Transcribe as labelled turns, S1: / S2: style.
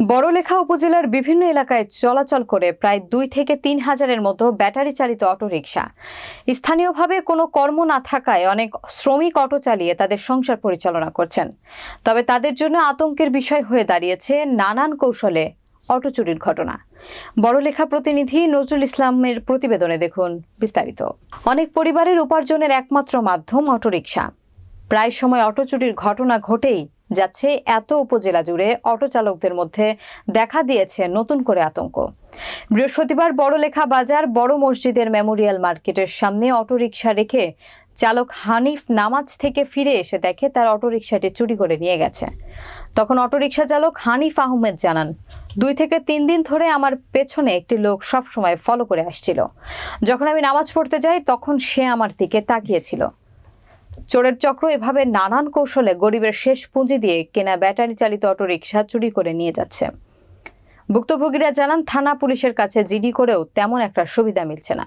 S1: বড়লেখা উপজেলার বিভিন্ন এলাকায় চলাচল করে প্রায় দুই থেকে তিন হাজারের মতো ব্যাটারি চালিত অটোরিকশা। স্থানীয়ভাবে কোনো কর্ম না থাকায় অনেক শ্রমিক অটো চালিয়ে তাদের সংসার পরিচালনা করছেন। তবে তাদের জন্য আতঙ্কের বিষয় হয়ে দাঁড়িয়েছে নানান কৌশলে অটো চুরির ঘটনা। বড়লেখা প্রতিনিধি নজরুল ইসলামের প্রতিবেদনে দেখুন বিস্তারিত। অনেক পরিবারের উপার্জনের একমাত্র মাধ্যম অটোরিকশা। প্রায় সময় অটো চুরির ঘটনা ঘটেই যাচ্ছে এত উপজেলা জুড়ে অটো চালকদের মধ্যে দেখা দিয়েছে নতুন করে আতঙ্ক। বৃহস্পতিবার বড়লেখা বাজার, বড় মসজিদের মেমোরিয়াল মার্কেটের সামনে অটোরিকশা রেখে চালক হানিফ নামাজ থেকে ফিরে এসে দেখে তার অটোরিকশাটি চুরি করে নিয়ে গেছে। তখন অটোরিকশা চালক হানিফ আহমেদ জানান, দুই থেকে তিন দিন ধরে আমার পেছনে একটি লোক সব সময় ফলো করে আসছিল। যখন আমি নামাজ পড়তে যাই, তখন সে আমার দিকে তাকিয়েছিল। চোরের চক্র এভাবে নানান কৌশলে গরিবের শেষ পুঁজি দিয়ে কেনা ব্যাটারি চালিত অটোরিকশা চুরি করে নিয়ে যাচ্ছে। ভুক্তভোগীরা জানান, থানা পুলিশের কাছে জিডি করেও তেমন একটা সুবিধা মিলছে না।